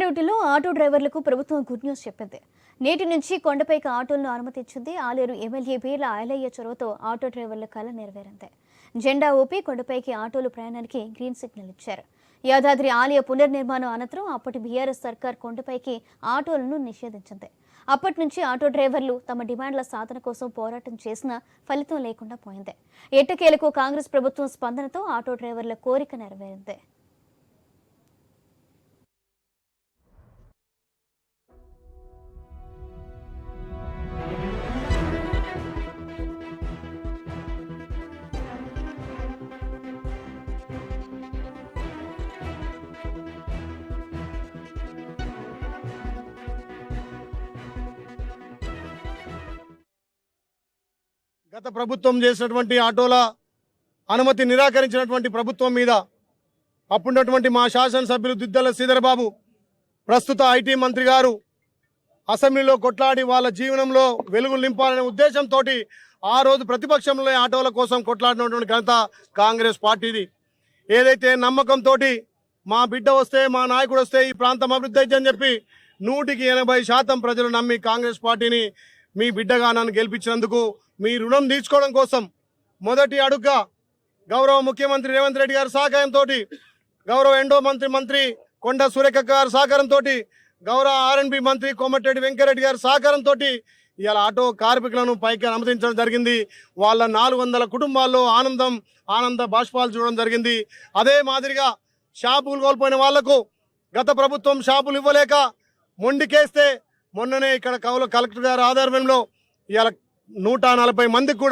రూటులో auto డ్రైవర్లకు ప్రభుత్వం good news చెప్పింది. నేటి నుంచి కొండపైకి ఆటోలను అనుమతించింది ఆలేరు ఎమ్మెల్యే బీర్ల ఐలయ్య చొరవతో ఆటో డ్రైవర్ల కళ నెరవేరింది. జెండా ఊపి కొండపైకి ఆటోలు ప్రయాణానికి గ్రీన్ సిగ్నల్ ఇచ్చారు. యాదాద్రి ఆలయ పునర్నిర్మాణం అనంతరం అప్పటి బీఆర్ఎస్ సర్కార్ కొండపైకి ఆటోలను నిషేధించింది. అప్పటి నుంచి ఆటో డ్రైవర్లు తమ డిమాండ్ల సాధన కోసం పోరాటం చేసినా ఫలితం లేకుండా పోయింది. ఎట్టకేలకు కాంగ్రెస్ ప్రభుత్వం స్పందనతో ఆటో డ్రైవర్ల కోరిక నెరవేరింది. గత ప్రభుత్వం చేసినటువంటి ఆటోల అనుమతి నిరాకరించినటువంటి ప్రభుత్వం మీద అప్పుడున్నటువంటి మా శాసనసభ్యులు దిద్దల శ్రీధరబాబు ప్రస్తుత ఐటీ మంత్రి గారు అసెంబ్లీలో కొట్లాడి వాళ్ళ జీవనంలో వెలుగులు నింపాలనే ఉద్దేశంతో ఆ రోజు ప్రతిపక్షంలో ఆటోల కోసం కొట్లాడినటువంటి ఘనత కాంగ్రెస్ పార్టీది. ఏదైతే నమ్మకంతో మా బిడ్డ వస్తే మా నాయకుడు వస్తే ఈ ప్రాంతం అభివృద్ధి అని చెప్పి నూటికి ఎనభై శాతం ప్రజలు నమ్మి కాంగ్రెస్ పార్టీని మీ బిడ్డగా నన్ను గెలిపించినందుకు మీ రుణం తీర్చుకోవడం కోసం మొదటి అడుగ్గా గౌరవ ముఖ్యమంత్రి రేవంత్ రెడ్డి గారి సహకారంతో గౌరవ ఎండో మంత్రి మంత్రి కొండ సురేఖ గారి సహకారంతో గౌరవ ఆర్ఎన్బి మంత్రి కోమటిరెడ్డి వెంకరెడ్డి గారి సహకారంతో ఇవాళ ఆటో కార్మికులను పైకి అనుమతించడం జరిగింది. వాళ్ళ నాలుగు వందల కుటుంబాల్లో ఆనందం ఆనంద బాష్పాలు చూడడం జరిగింది. అదే మాదిరిగా షాపులు కోల్పోయిన వాళ్ళకు గత ప్రభుత్వం షాపులు ఇవ్వలేక మొండికేస్తే మొన్ననే ఇక్కడ కౌలు కలెక్టర్ గారు ఆధ్వర్యంలో ఇవాళ నూట నలభై మందికి కూడా